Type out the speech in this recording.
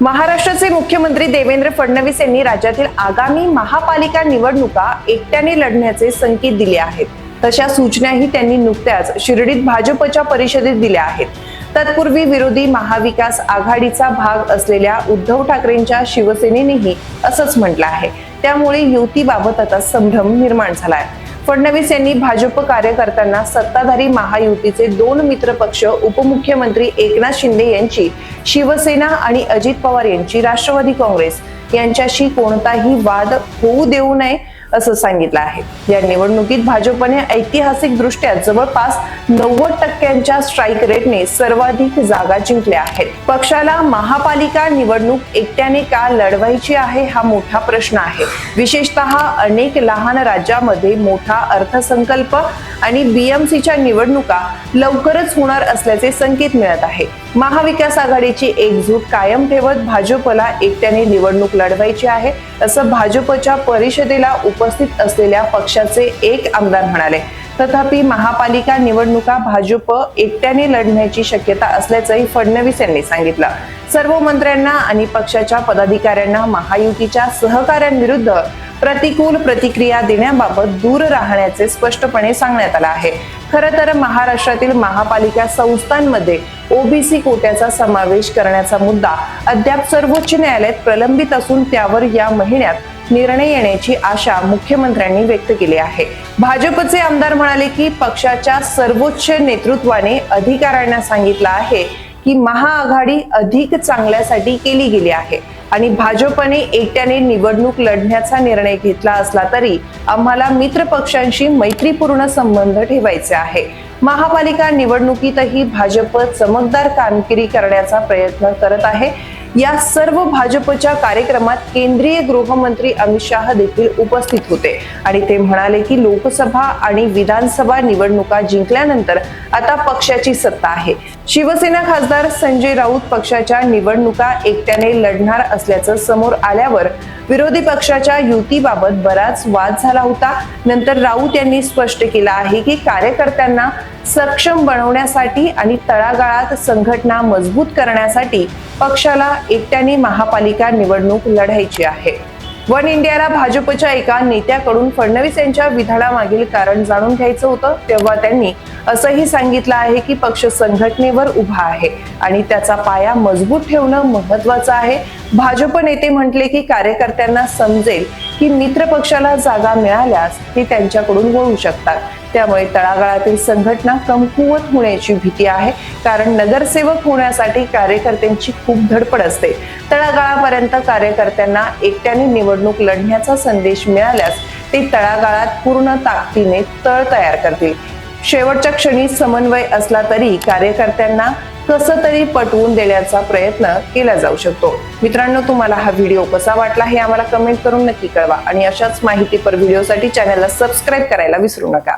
महाराष्ट्राचे मुख्यमंत्री देवेंद्र फडणवीस यांनी राज्यातील आगामी महापालिका निवडणुका एकट्याने लढण्याचे संकेत दिले आहेत. तशा सूचनाही त्यांनी नुकत्याच शिर्डीत भाजपच्या परिषदेत दिल्या आहेत. तत्पूर्वी विरोधी महाविकास आघाडीचा भाग असलेल्या उद्धव ठाकरेंच्या शिवसेनेनेही असंच म्हटलं आहे. त्यामुळे युतीबाबत आता संभ्रम निर्माण झाला आहे फडणवीस यांनी भाजप कार्यकर्त्यांना सत्ताधारी महायुतीचे दोन मित्र पक्ष उपमुख्यमंत्री एकनाथ शिंदे यांची शिवसेना आणि अजित पवार यांची राष्ट्रवादी काँग्रेस यांच्याशी कोणताही वाद होऊ देऊ नये असं सांगितलं आहे. या निवडणुकीत भाजपने ऐतिहासिक दृष्ट्या जवळपास नव्वद टक्क्यांच्या स्ट्राईक रेटने सर्वाधिक जागा जिंकल्या आहेत. पक्षाला महापालिका निवडणूक एकट्याने का लढवायची आहे हा मोठा प्रश्न आहे. विशेषतः अनेक लहान राज्यामध्ये मोठा अर्थसंकल्प आणि बीएमसीच्या निवडणुका लवकरच होणार असल्याचे संकेत मिळत आहे. महाविकास आघाडीची एकजूट कायम ठेवत भाजपला एकट्याने निवडणूक लढवायची आहे असं भाजपच्या परिषदेला उपस्थित असलेल्या पक्षाचे एक आमदार म्हणाले तथापि महापालिका निवडणुका भाजप एकट्याने लढण्याची शक्यता असल्याचंही फडणवीस यांनी सांगितलं. सर्व मंत्र्यांना आणि पक्षाच्या पदाधिकाऱ्यांना महायुतीच्या सहकाऱ्यांविरुद्ध प्रतिकूल प्रतिक्रिया देण्याबाबत दूर राहण्याचे स्पष्टपणे सांगण्यात आलं आहे. खरं तर महाराष्ट्रातील महापालिका संस्थांमध्ये ओबीसी कोट्याचा समावेश करण्याचा मुद्दा अद्याप सर्वोच्च न्यायालयात प्रलंबित असून त्यावर या महिन्यात निर्णय येण्याची आशा मुख्यमंत्र्यांनी व्यक्त केली आहे. भाजपचे आमदार म्हणाले की पक्षाच्या सर्वोच्च नेतृत्वाने अधिकाऱ्यांना सांगितलं आहे ही महाआघाडी अधिक चांगल्यासाठी केली गेली आहे. आणि भाजपने एकट्याने निवडणूक लढण्याचा निर्णय घेतला असला तरी आम्हाला मित्र पक्षांशी मैत्रीपूर्ण संबंध ठेवायचे आहे. महापालिका निवडणुकीतही भाजप चमकदार कामगिरी करण्याचा प्रयत्न करत आहे. या सर्व भाजपच्या कार्यक्रमात केंद्रीय गृहमंत्री अमित शाह देखील उपस्थित होते. आणि ते म्हणाले की लोकसभा आणि विधानसभा निवडणुका जिंकल्यानंतर आता पक्षाची सत्ता आहे. शिवसेना खासदार संजय राऊत पक्षाच्या निवडणुका एकट्याने लढणार असल्याचं समोर आल्यावर विरोधी पक्षाच्या युतीबाबत बराच वाद झाला होता. नंतर राऊत यांनी स्पष्ट केलं आहे की कार्यकर्त्यांना सक्षम बनवण्यासाठी आणि तळागाळात संघटना मजबूत करण्यासाठी पक्षाला एकट्याने महापालिका निवडणूक लढायची आहे. वन इंडियाला भाजपच्या एका नेत्याकडून फडणवीस यांच्या विधानामागील कारण जाणून घ्यायचं होतं तेव्हा त्यांनी असंही सांगितलं आहे की पक्ष संघटनेवर उभा आहे आणि त्याचा पाया मजबूत ठेवणं महत्वाचं आहे. भाजप नेते म्हटले की कार्यकर्त्यांना समजेल की मित्र पक्षाला जागा मिळाल्यास ते त्यांच्याकडून वळू शकतात. त्यामुळे तळागाळातील संघटना कमकुवत होण्याची भीती आहे. कारण नगरसेवक होण्यासाठी कार्यकर्त्यांची खूप धडपड असते. तळागाळापर्यंत कार्यकर्त्यांना एकट्याने निवडणूक लढण्याचा संदेश मिळाल्यास ते तळागाळात पूर्ण ताकदीने तळ तयार करतील. शेवटच्या क्षणी समन्वय असला तरी कार्यकर्त्यांना कसं तरी पटवून देण्याचा प्रयत्न केला जाऊ शकतो. मित्रांनो तुम्हाला हा व्हिडिओ कसा वाटला हे आम्हाला कमेंट करून नक्की कळवा आणि अशाच माहितीपर व्हिडिओसाठी चॅनलला सबस्क्राईब करायला विसरू नका.